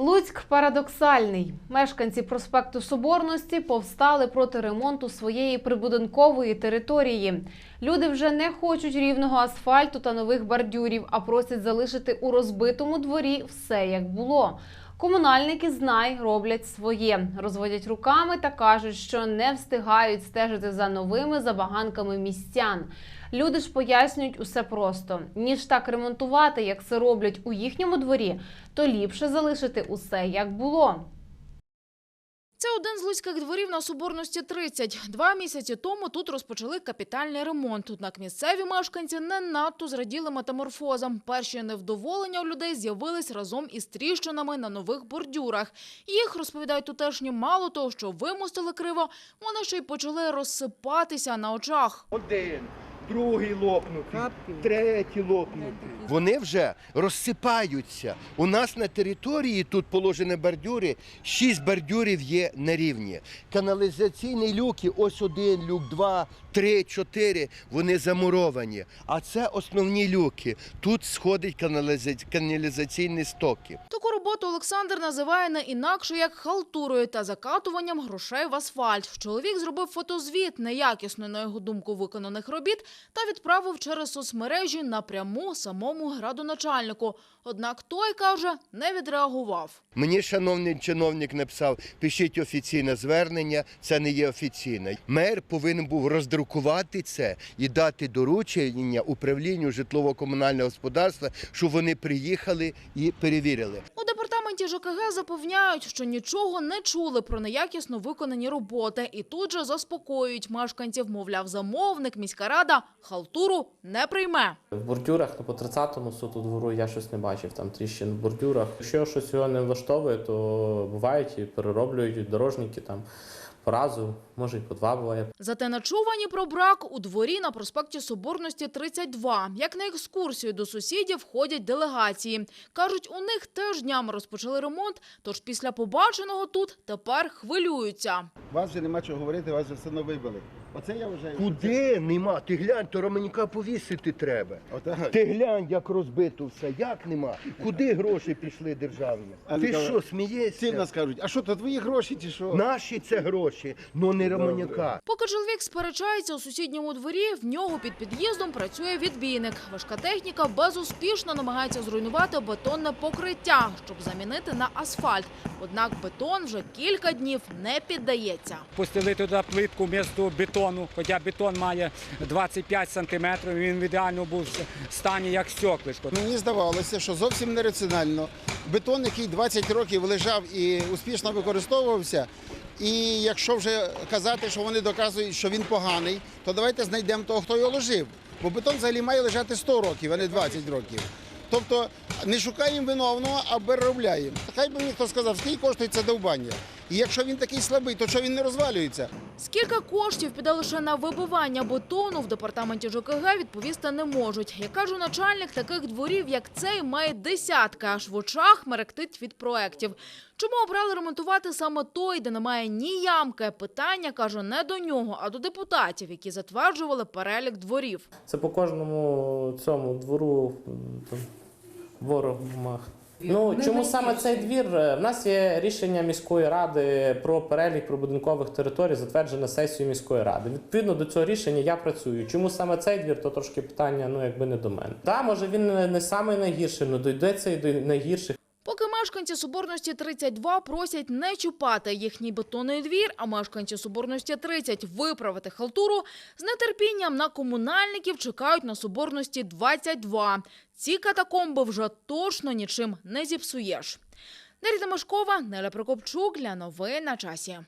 Луцьк парадоксальний. Мешканці проспекту Соборності повстали проти ремонту своєї прибудинкової території. Люди вже не хочуть рівного асфальту та нових бордюрів, а просять залишити у розбитому дворі все як було. Комунальники знай роблять своє, розводять руками та кажуть, що не встигають стежити за новими забаганками містян. Люди ж пояснюють усе просто: ніж так ремонтувати, як це роблять у їхньому дворі, то ліпше залишити усе як було. Це один з луцьких дворів на Соборності 30. Два місяці тому тут розпочали капітальний ремонт. Однак місцеві мешканці не надто зраділи метаморфозам. Перші невдоволення у людей з'явились разом із тріщинами на нових бордюрах. Їх, розповідають тутешні, мало того, що вимостили криво, вони ще й почали розсипатися на очах. Один, другий лопнутий, третій лопнутий. Вони вже розсипаються. У нас на території тут положені бордюри, шість бордюрів є нерівні. Каналізаційні люки, ось один люк, два, три, чотири, вони замуровані. А це основні люки. Тут сходять каналізаційні стоки. Роботу Олександр називає не інакше як халтурою та закатуванням грошей в асфальт. Чоловік зробив фотозвіт неякісно, на його думку, виконаних робіт та відправив через соцмережі напряму самому градоначальнику. Однак той каже, не відреагував. Мені шановний чиновник написав, пишіть офіційне звернення, це не є офіційне. Мер повинен був роздрукувати це і дати доручення управлінню житлово-комунального господарства, щоб вони приїхали і перевірили. Департаменті ЖКГ запевняють, що нічого не чули про неякісно виконані роботи і тут же заспокоюють мешканців. Мовляв, замовник, міська рада халтуру не прийме. В бордюрах ну, по 30-му соту двору я щось не бачив, там тріщин в бордюрах. Якщо щось його не влаштовує, то бувають і перероблюють дорожники там по разу, може і по два буває. Зате начувані про брак у дворі на проспекті Соборності 32. Як на екскурсію до сусідів ходять делегації. Кажуть, у них теж днями розпочали ремонт, тож після побаченого тут тепер хвилюються. Вас вже нема чого говорити, вас вже все одно вибили. Оце я що Куди нема? Ти глянь, то Романюка повісити треба. Отак. Ти глянь, як розбито все, як нема? Куди гроші пішли державні? А Ти Микола, що, Всі смієшся? нас кажуть, а що то твої гроші чи що? Наші це гроші, ну не Романюка. Поки чоловік сперечається у сусідньому дворі, в нього під під'їздом працює відбійник. Важка техніка безуспішно намагається зруйнувати бетонне покриття, щоб замінити на асфальт. Однак бетон вже кілька днів не піддається. Пустили туди плитку вмісто бетону, хоча бетон має 25 сантиметрів, він в ідеальному був стані як стеклишко. Мені здавалося, що зовсім нераціонально. Бетон, який 20 років лежав і успішно використовувався. І якщо вже казати, що вони доказують, що він поганий, то давайте знайдемо того, хто його ложив. Бо бетон взагалі має лежати 100 років, а не 20 років. Тобто не шукаємо виновного, а переробляємо. Хай би мені хто сказав, скільки коштує це довбання. І якщо він такий слабий, то що він не розвалюється? Скільки коштів піде лише на вибивання бетону в департаменті ЖКГ відповісти не можуть. Як каже начальник, таких дворів, як цей, має десятка, аж в очах мерехтить від проєктів. Чому обрали ремонтувати саме той, де немає ні ямки? Питання, каже, не до нього, а до депутатів, які затверджували перелік дворів. Це по кожному цьому двору там, ворогах. Ну чому саме цей двір? Е, В нас є рішення міської ради про перелік прибудинкових територій, затверджене сесією міської ради. Відповідно до цього рішення я працюю. Чому саме цей двір, то трошки питання, ну якби не до мене. Так, може він не, не самий найгірший, але дійдеться і до найгірших. Мешканці Соборності 32 просять не чіпати їхній бетонний двір, а мешканці Соборності 30 виправити халтуру, з нетерпінням на комунальників чекають на Соборності 22. Ці катакомби вже точно нічим не зіпсуєш. Неріда Машкова, Неля Прокопчук для новин на часі.